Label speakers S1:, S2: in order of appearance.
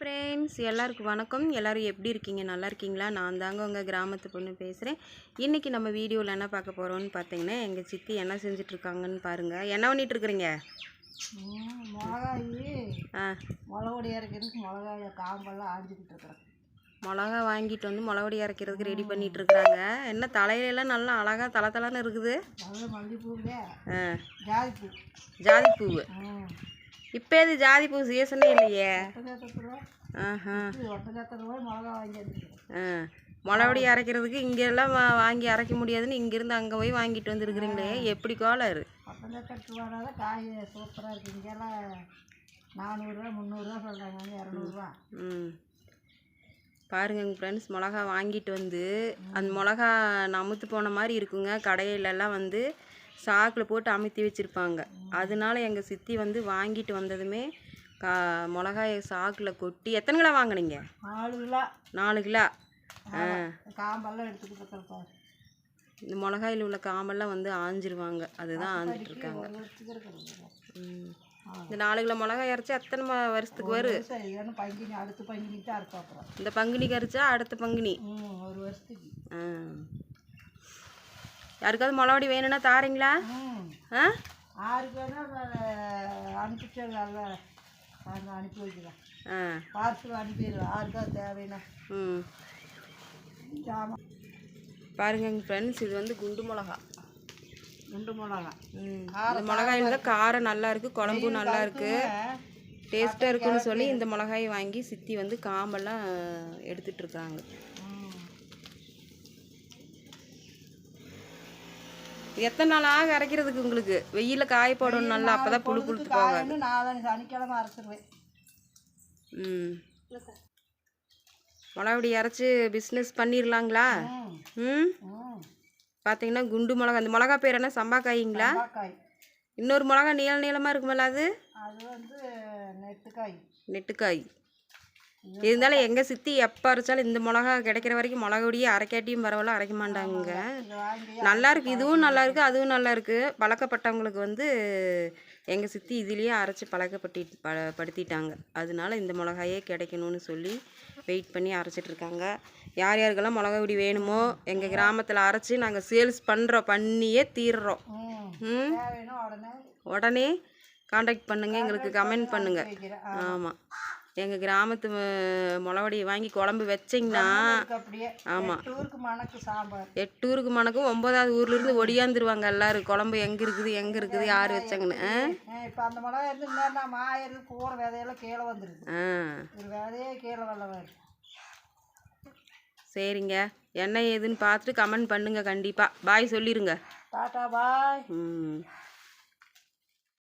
S1: friends எல்லாருக்கும் வணக்கம் எல்லோரும் எப்படி இருக்கீங்க நல்லா இருக்கீங்களா நான் தாங்க உங்கள் கிராமத்து பொண்ணு பேசுகிறேன் இன்றைக்கி நம்ம வீடியோவில் என்ன பார்க்க போகிறோம்னு பார்த்தீங்கன்னா எங்கள் சித்தி என்ன செஞ்சிட்ருக்காங்கன்னு பாருங்கள் என்ன பண்ணிகிட்ருக்குறீங்க
S2: மிளகாயி ஆ மிளகொடி இறக்கிறதுக்கு மிளகாய காம்பெல்லாம் ஆடிக்கிட்டு
S1: மிளகா வாங்கிட்டு வந்து மிளகொடி இறக்கிறதுக்கு ரெடி பண்ணிகிட்டு என்ன தலையிலலாம் நல்லா அழகாக தலை தலைன்னு இருக்குது
S2: ஜாதிப்பூ
S1: ஜாதிப்பூ இப்போ எது ஜாதி பூ சீசனே இல்லையே ஆஹா ஆ அரைக்கிறதுக்கு இங்கெல்லாம் வாங்கி அரைக்க முடியாதுன்னு இங்கேருந்து அங்கே போய் வாங்கிட்டு வந்துருக்குறீங்களே எப்படி கோலர் ம் பாருங்க ஃப்ரெண்ட்ஸ் மிளகா வாங்கிட்டு வந்து அந்த மிளகா நமுத்து போன மாதிரி இருக்குங்க கடையிலெல்லாம் வந்து சாக்கில் போட்டு அமுத்தி வச்சுருப்பாங்க அதனால எங்கள் சித்தி வந்து வாங்கிட்டு வந்ததுமே கா மிளகாயை சாக்கில் கொட்டி எத்தனை கிலோ வாங்கினீங்க நாலு கிலோ நாலு கிலோ
S2: காம்பெல்லாம் எடுத்துக்கிட்டு
S1: இந்த மிளகாயில் உள்ள காம்பெல்லாம் வந்து ஆஞ்சிருவாங்க அதுதான் ஆஞ்சிட்ருக்காங்க இந்த நாலு கிலோ மிளகாய் அரைச்சா எத்தனை வருஷத்துக்கு
S2: வரும் அடுத்த பங்குனி
S1: இந்த பங்குனி கரைச்சா அடுத்த பங்குனி
S2: ஒரு வருஷத்துக்கு
S1: யாருக்காவது மொளவடி வேணும்னா தாரீங்களா
S2: ஆ யாருக்கு ஆ யாருக்காவது ம்
S1: பாருங்க ஃப்ரெண்ட்ஸ் இது வந்து குண்டு மிளகா குண்டு மிளகா இந்த மிளகாயில் தான் காரம் நல்லா இருக்கு குழம்பும் நல்லா இருக்குது டேஸ்ட்டாக இருக்குன்னு சொல்லி இந்த மிளகாயை வாங்கி சித்தி வந்து காம்பெல்லாம் இருக்காங்க எத்தனை நாள் ஆக அரைக்கிறதுக்கு உங்களுக்கு வெயிலில் காய போடணும் நல்லா அப்போ தான் புழு புழுத்து போவாங்க
S2: நான் சனிக்கிழமை அரைச்சிருவேன்
S1: மிளகாடி அரைச்சி பிஸ்னஸ் பண்ணிடலாங்களா ம் பார்த்தீங்கன்னா குண்டு மிளகா அந்த மிளகா பேர் என்ன சம்பா காய்ங்களா இன்னொரு மிளகா நீள நீளமாக இருக்குமல்ல அது
S2: அது வந்து நெட்டுக்காய்
S1: நெட்டுக்காய் இருந்தாலும் எங்கள் சித்தி எப்போ அரைச்சாலும் இந்த மிளகா கிடைக்கிற வரைக்கும் மிளகாடியே அரைக்காட்டியும் பரவாயில்ல அரைக்க மாட்டாங்க நல்லாயிருக்கு இதுவும் நல்லாயிருக்கு அதுவும் நல்லாயிருக்கு பழக்கப்பட்டவங்களுக்கு வந்து எங்கள் சித்தி இதுலேயே அரைச்சி பழக்கப்பட்டு ப படுத்திட்டாங்க அதனால இந்த மிளகாயே கிடைக்கணும்னு சொல்லி வெயிட் பண்ணி இருக்காங்க யார் யாருக்கெல்லாம் மிளகா பொடி வேணுமோ எங்கள் கிராமத்தில் அரைச்சி நாங்கள் சேல்ஸ் பண்ணுறோம் பண்ணியே தீர்றோம் உடனே காண்டாக்ட் பண்ணுங்கள் எங்களுக்கு கமெண்ட் பண்ணுங்கள் ஆமாம் எங்கள் கிராமத்து முளவடி வாங்கி குழம்பு வச்சிங்கன்னா ஆமாம் எட்டு ஊருக்கு மணக்கும் ஒம்பதாவது ஊர்லேருந்து ஒடியாந்துருவாங்க எல்லோரும் குழம்பு எங்கே இருக்குது எங்கே இருக்குது யார் வச்சாங்கன்னு
S2: இப்போ அந்த மிளகா விதையெல்லாம் கீழே விதையே கீழே
S1: சரிங்க என்ன ஏதுன்னு பார்த்துட்டு கமெண்ட் பண்ணுங்க கண்டிப்பாக பாய் சொல்லிடுங்க
S2: பாய் ம்